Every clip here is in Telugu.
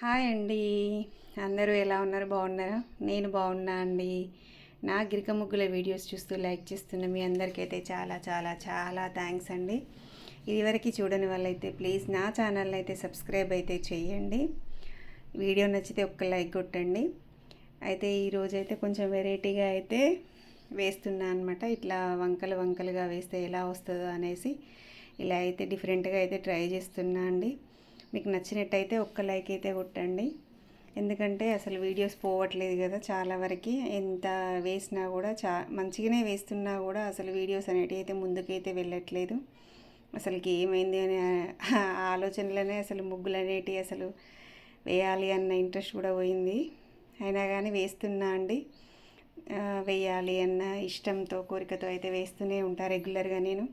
హాయ్ అండి. అందరూ ఎలా ఉన్నారు? బాగున్నారా? నేను బాగున్నా అండి. నా గిరిక ముగ్గుల వీడియోస్ చూస్తూ లైక్ చేస్తున్న మీ అందరికైతే చాలా చాలా చాలా థ్యాంక్స్ అండి. ఇదివరకు చూడని వాళ్ళైతే ప్లీజ్ నా ఛానల్ అయితే సబ్స్క్రైబ్ అయితే చేయండి. వీడియో నచ్చితే ఒక్క లైక్ కొట్టండి. అయితే ఈరోజైతే కొంచెం వెరైటీగా అయితే వేస్తున్నా అనమాట ఇట్లా వంకలు వంకలుగా వేస్తే ఎలా వస్తుందో అనేసి ఇలా అయితే డిఫరెంట్గా అయితే ట్రై చేస్తున్నా అండి. మీకు నచ్చినట్టయితే ఒక్క లైక్ అయితే కొట్టండి. ఎందుకంటే అసలు వీడియోస్ పోవట్లేదు కదా చాలా వరకు. ఎంత వేసినా కూడా చా మంచిగానే వేస్తున్నా కూడా అసలు వీడియోస్ అనేటివి అయితే ముందుకైతే వెళ్ళట్లేదు. అసలుకి ఏమైంది అనే ఆలోచనలోనే అసలు ముగ్గులు అనేటివి అసలు వేయాలి అన్న ఇంట్రెస్ట్ కూడా పోయింది. అయినా కానీ వేస్తున్నా అండి. వేయాలి అన్న ఇష్టంతో కోరికతో అయితే వేస్తూనే ఉంటా రెగ్యులర్గా నేను.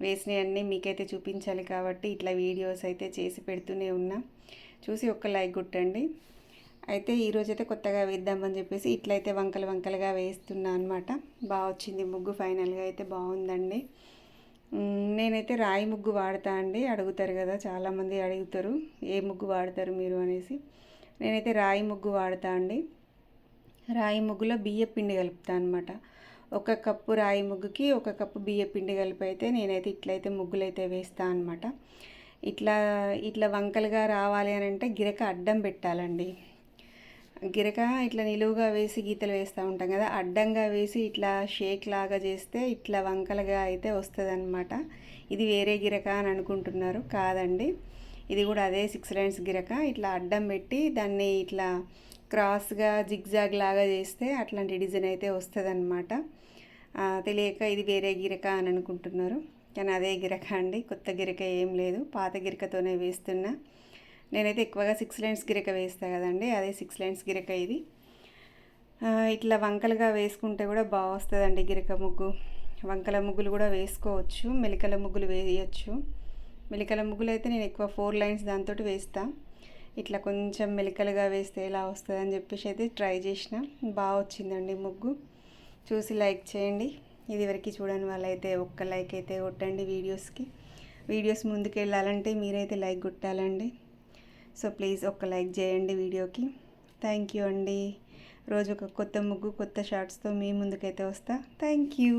వేసినవన్నీ మీకైతే చూపించాలి కాబట్టి ఇట్లా వీడియోస్ అయితే చేసి పెడుతూనే ఉన్నా. చూసి ఒక్క లైక్ కొట్టండి. అయితే ఈరోజైతే కొత్తగా వేద్దామని చెప్పేసి ఇట్లయితే వంకలు వంకలుగా వేస్తున్నా అనమాట బాగా వచ్చింది ముగ్గు ఫైనల్గా అయితే బాగుందండి. నేనైతే రాయి ముగ్గు వాడతా అండి. అడుగుతారు కదా చాలామంది అడుగుతారు ఏ ముగ్గు వాడతారు మీరు? అనేసి. నేనైతే రాయి ముగ్గు వాడతా అండి. రాయి ముగ్గులో బియ్య పిండి కలుపుతా అనమాట ఒక కప్పు రాయి ముగ్గుకి ఒక కప్పు బియ్య పిండి కలిపి అయితే నేనైతే ఇట్లయితే ముగ్గులైతే వేస్తాను అనమాట ఇట్లా ఇట్లా వంకలుగా రావాలి అని అంటే గిరక అడ్డం పెట్టాలండి. గిరక ఇట్లా నిలువుగా వేసి గీతలు వేస్తూ ఉంటాం కదా అడ్డంగా వేసి ఇట్లా షేక్ లాగా చేస్తే ఇట్లా వంకలుగా అయితే వస్తుంది అనమాట ఇది వేరే గిరక అని అనుకుంటున్నారు కాదండి. ఇది కూడా అదే సిక్స్ లైన్స్ గిరక ఇట్లా అడ్డం పెట్టి దాన్ని ఇట్లా క్రాస్గా జిగ్జాగ్ లాగా చేస్తే అట్లాంటి డిజైన్ అయితే వస్తుంది తెలియక ఇది వేరే గిరక అని అనుకుంటున్నారు. కానీ అదే గిరక అండి. కొత్త గిరక ఏం లేదు. పాత గిరకతోనే వేస్తున్నా. నేనైతే ఎక్కువగా సిక్స్ లైన్స్ గిరక వేస్తాను కదండి. అదే సిక్స్ లైన్స్ గిరక ఇది. ఇట్లా వంకలుగా వేసుకుంటే కూడా బాగా వస్తుందండి గిరక ముగ్గు. వంకల ముగ్గులు కూడా వేసుకోవచ్చు. మెలికల ముగ్గులు వేయచ్చు. మెలికల ముగ్గులు అయితే నేను ఎక్కువ ఫోర్ లైన్స్ దాంతో వేస్తాను ఇట్లా కొంచెం మెలికలుగా వేస్తే ఎలా వస్తుంది అని చెప్పేసి అయితే ట్రై చేసిన. బాగా వచ్చిందండి ముగ్గు. చూసి లైక్ చేయండి. ఇదివరకు చూడని వాళ్ళైతే ఒక్క లైక్ అయితే కొట్టండి వీడియోస్కి. వీడియోస్ ముందుకు వెళ్ళాలంటే మీరైతే లైక్ కొట్టాలండి. సో ప్లీజ్ ఒక్క లైక్ చేయండి వీడియోకి. థ్యాంక్ యూ అండి. రోజు ఒక కొత్త ముగ్గు కొత్త షార్ట్స్తో మీ ముందుకైతే వస్తా. Thank you.